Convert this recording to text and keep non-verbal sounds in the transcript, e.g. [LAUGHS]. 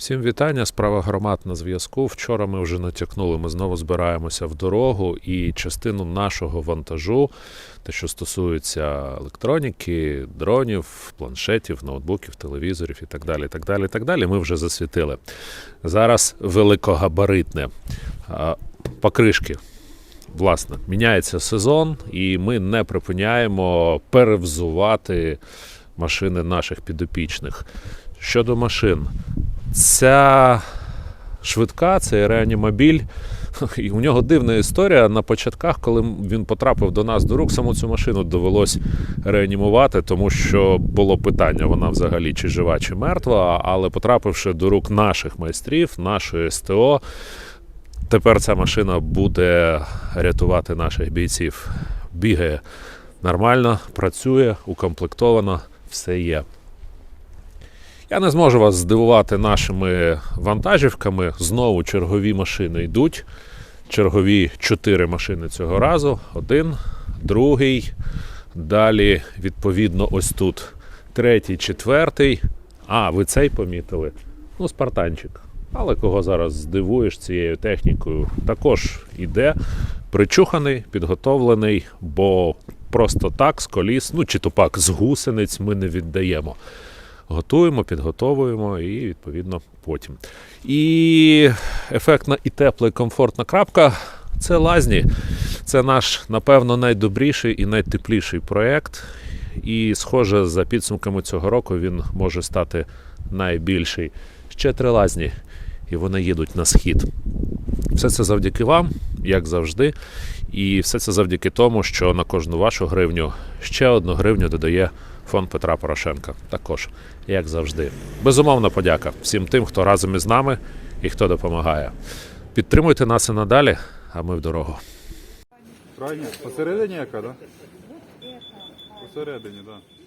Всім вітання. Справа громад на зв'язку. Вчора ми вже натякнули. Ми знову збираємося в дорогу, і частину нашого вантажу, те, що стосується електроніки, дронів, планшетів, ноутбуків, телевізорів і так далі. так далі, так далі, Ми вже засвітили. Зараз великогабаритне покришки. Власне, міняється сезон, і ми не припиняємо перевзувати машини наших підопічних. Щодо машин, ця швидка, це реанімобіль. [LAUGHS] І у нього дивна історія. На початках, коли він потрапив до нас до рук, саму цю машину довелось реанімувати, тому що було питання, вона взагалі чи жива, чи мертва. Але потрапивши до рук наших майстрів, нашої СТО, тепер ця машина буде рятувати наших бійців. Бігає нормально, працює, укомплектовано, все є. Я не зможу вас здивувати нашими вантажівками. Знову чергові машини йдуть. Чергові чотири машини цього разу. Один, другий. Далі, відповідно, ось тут третій, четвертий. А, ви цей помітили? Ну, Спартанчик. Але кого зараз здивуєш цією технікою, також іде причуханий, підготовлений, бо просто так з коліс, ну чи то пак з гусениць ми не віддаємо готуємо, підготовуємо і відповідно потім. І ефектна і тепла, і комфортна крапка це лазні. Це наш, напевно, найдобріший і найтепліший проєкт. І, схоже, за підсумками цього року він може стати найбільший. Ще три лазні, і вони їдуть на схід. Все це завдяки вам, як завжди. І все це завдяки тому, що на кожну вашу гривню ще одну гривню додає фонд Петра Порошенка. Також, як завжди. Безумовна подяка всім тим, хто разом із нами і хто допомагає. Підтримуйте нас і надалі, а ми в дорогу. Правильно? Посередині яка, так? Да? Посередині, так. Да.